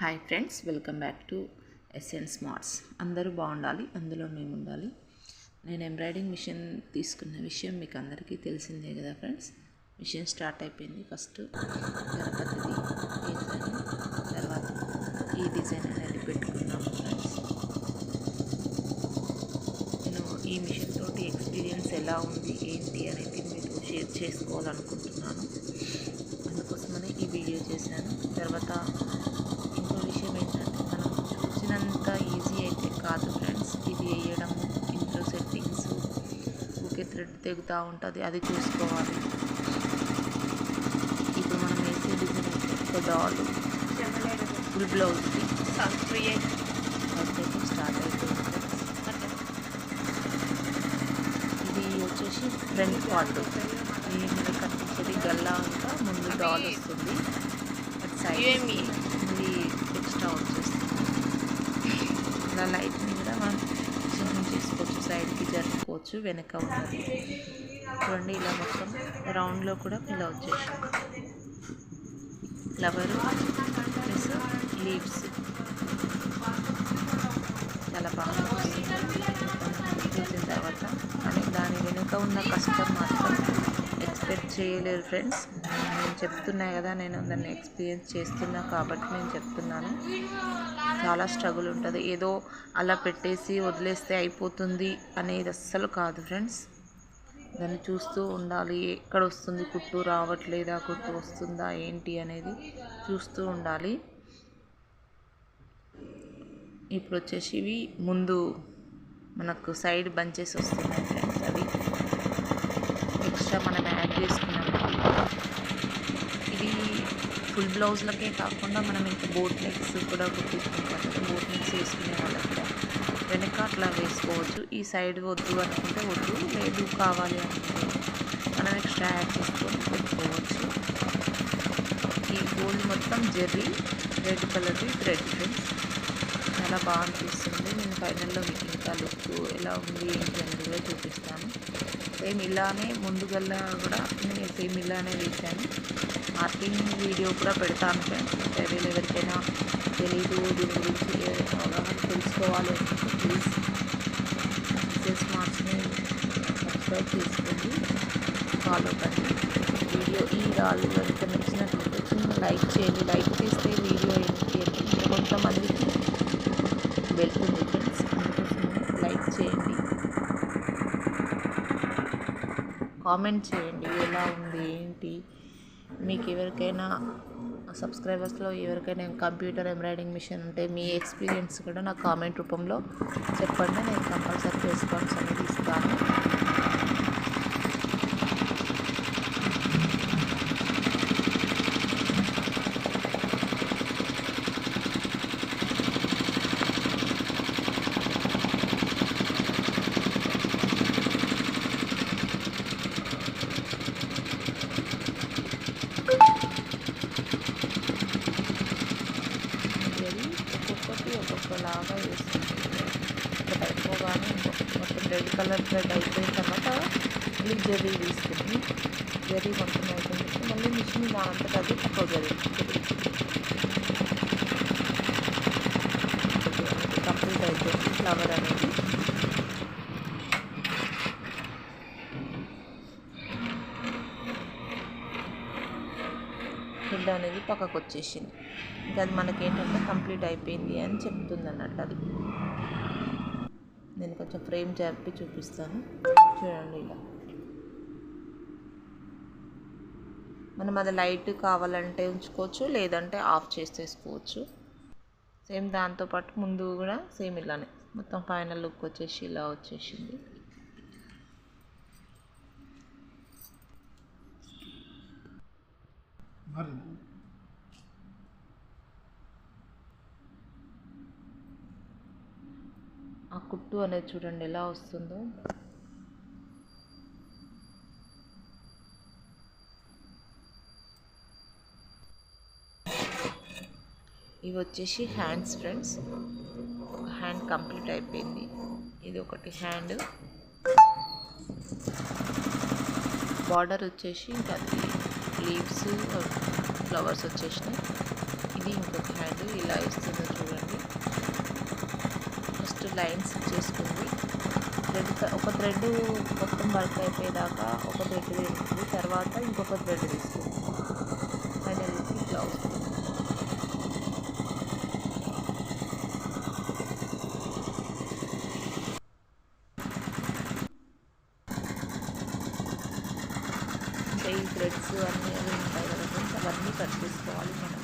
Hi friends welcome back to S N smarts. అందరూ బాగుండాలి అందులో మేము ఉండాలి నేను ఎంబ్రాయిడింగ్ మిషన్ తీసుకున్న విషయం మీకు అందరికీ తెలిసిందే కదా ఫ్రెండ్స్. మిషన్ స్టార్ట్ అయిపోయింది ఫస్ట్ గణపతిది తర్వాత ఈ డిజైన్ అనేది పెట్టుకున్నాము ఫ్రెండ్స్. నేను ఈ మిషన్ తోటి ఎక్స్పీరియన్స్ ఎలా ఉంది ఏంటి అనేది మీతో షేర్ చేసుకోవాలనుకుంటున్నాను అందుకోసమనే ఈ వీడియో చేశాను తర్వాత ఇంకో విషయం ఏంటంటే మనం చూసినంత ఈజీ అయితే కాదు ఫ్రెండ్స్ ఇది వేయడం ఇంట్లో సెట్టింగ్స్ ఊకే థ్రెడ్ తెగుతూ ఉంటుంది అది చూసుకోవాలి. ఇప్పుడు మనం వేసే డిజైన్ ఒక డాల్. ఫుల్ ఫస్ట్ అయితే స్టార్ట్ అయిపోయింది ఇది వచ్చేసి ఫ్రంట్ పార్ట్ ఈ మనకి కనిపించేది గల్లా అంతా ముందు డాల్ వస్తుంది. సైడ్ ఇది ఎక్స్ట్రా వచ్చేస్తుంది. ఇలా లైట్ని కూడా మనం సైడ్కి జరుపుకోవచ్చు వెనక ఉన్నది చూడండి ఇలా మొత్తం రౌండ్లో కూడా ఇలా వచ్చేసింది ఫ్లవరు ప్లస్ లీవ్స్. చాలా బాగా చూసిన తర్వాత కానీ దాని వెనుక ఉన్న కష్టం మాత్రం ఎక్స్పెక్ట్ చేయలేరు ఫ్రెండ్స్. చెప్తున్నా కదా నేను దాన్ని ఎక్స్పీరియన్స్ చేస్తున్నా కాబట్టి నేను చెప్తున్నాను. చాలా స్ట్రగుల్ ఉంటుంది. ఏదో అలా పెట్టేసి వదిలేస్తే అయిపోతుంది అనేది అస్సలు కాదు ఫ్రెండ్స్ దాన్ని చూస్తూ ఉండాలి. ఎక్కడ వస్తుంది? కుట్టు రావట్లేదా? కుట్టు వస్తుందా? ఏంటి అనేది చూస్తూ ఉండాలి. ఇప్పుడు వచ్చేసి ఇవి ముందు మనకు సైడ్ బంచెస్ వస్తున్నాయి ఫ్రెండ్స్ అవి ఎక్స్ట్రా మనం యాడ్ చేసుకున్నాం ఫుల్ బ్లౌజ్లకే కాకుండా మనం ఇంకా బోట్ నెక్స్ కూడా కుట్టించుకుంటాం. కదా బోట్ నెక్స్ వేసుకునే వాళ్ళకి కూడా వెనక అట్లా వేసుకోవచ్చు. ఈ సైడ్ వద్దు అనుకుంటే వద్దు. లేదు కావాలి అనుకుంటే మనం ఎక్స్ట్రా యాడ్ చేసుకొని పెట్టుకోవచ్చు. ఈ గోల్డ్ మొత్తం జెర్రీ రెడ్ కలర్ది థ్రెడ్ ఫ్రెండ్స్. చాలా బాగా అనిపిస్తుంది. నేను ఫైనల్లో మీకు ఇంకా లుక్ ఎలా ఉంది ఏంటి అనేది కూడా చూపిస్తాను. సేమ్ ఇలానే ముందుగల్లా కూడా నేను సేమ్ ఇలానే వేసాను మార్కింగ్ వీడియో కూడా పెడతాను ఫ్రెండ్స్ అంటే ఎవరికైనా తెలీదు దీని గురించి అవగాహన తెలుసుకోవాలి ప్లీజ్ సెస్ మార్క్స్ని సబ్స్క్రైబ్ చేసుకోండి. ఫాలో కండి. వీడియో ఈ రాళ్ళు కనుక నచ్చినట్లయితే చిన్న లైక్ చేయండి. లైక్ చేస్తే వీడియో ఏంటి అంటే కొంతమందికి వెళ్తుంది ఫ్రెండ్స్ లైక్ చేయండి. కామెంట్ చేయండి. ఎలా ఉంది? ఏంటి? మీకు ఎవరికైనా సబ్స్క్రైబర్స్లో ఎవరికైనా కంప్యూటర్ ఎంబ్రాయిడింగ్ మిషన్ ఉంటే మీ ఎక్స్పీరియన్స్ కూడా నాకు కామెంట్ రూపంలో చెప్పండి. నేను కంపల్సరీ రెస్పాన్స్ అనేది ఒక్కొక్కలాగా వేసుకుంటుంది ఒకటి అయిపోగానే మొత్తం రెడ్ కలర్ థ్రెడ్ అయిపోయిన తర్వాత మళ్ళీ జరీ తీసుకుని జరీ మొత్తం అయిపోయింది మళ్ళీ మిషన్ దాంట్లో అది తక్కువ జరీ కంప్లీట్ అయిపోయింది ఫ్లవర్ అనేది హెడ్ అనేది పక్కకు వచ్చేసింది ఇంకా అది మనకేంటంటే కంప్లీట్ అయిపోయింది అని చెప్తుంది అన్నట్టు అది. నేను కొంచెం ఫ్రేమ్ జరిపి చూపిస్తాను. చూడండి ఇలా. మనం అది లైట్ కావాలంటే ఉంచుకోవచ్చు లేదంటే ఆఫ్ చేసేసుకోవచ్చు. సేమ్ దాంతోపాటు ముందు కూడా సేమ్ ఇలానే. మొత్తం ఫైనల్ లుక్ వచ్చేసి ఇలా వచ్చేసింది. మరి ఆ కుట్టు అనేది చూడండి ఎలా వస్తుందో. ఇవి వచ్చేసి హ్యాండ్స్ ఫ్రెండ్స్. ఒక హ్యాండ్ కంప్లీట్ అయిపోయింది. ఇది ఒకటి హ్యాండ్. బార్డర్ వచ్చేసి ఇంకా లీవ్స్ ఫ్లవర్స్ వచ్చేసినాయి. ఇది ఇంకొక హ్యాండ్ ఇలా ఇస్తుందో చూడండి. ఫస్ట్ లైన్స్ చేసుకుంది. థ్రెడ్ ఒక థ్రెడ్ మొత్తం వర్క్ అయిపోయేదాకా ఒక థ్రెడ్ తీసుకుంది. తర్వాత ఇంకొక థ్రెడ్ తీసుకుంది ఫైనల్ ఇట్లా వస్తుంది ఇంకా ఈ థ్రెడ్స్ అన్నీ అవి ఉంటాయి కదా ఫ్రెండ్స్ అవన్నీ కట్ చేసుకోవాలి మనం.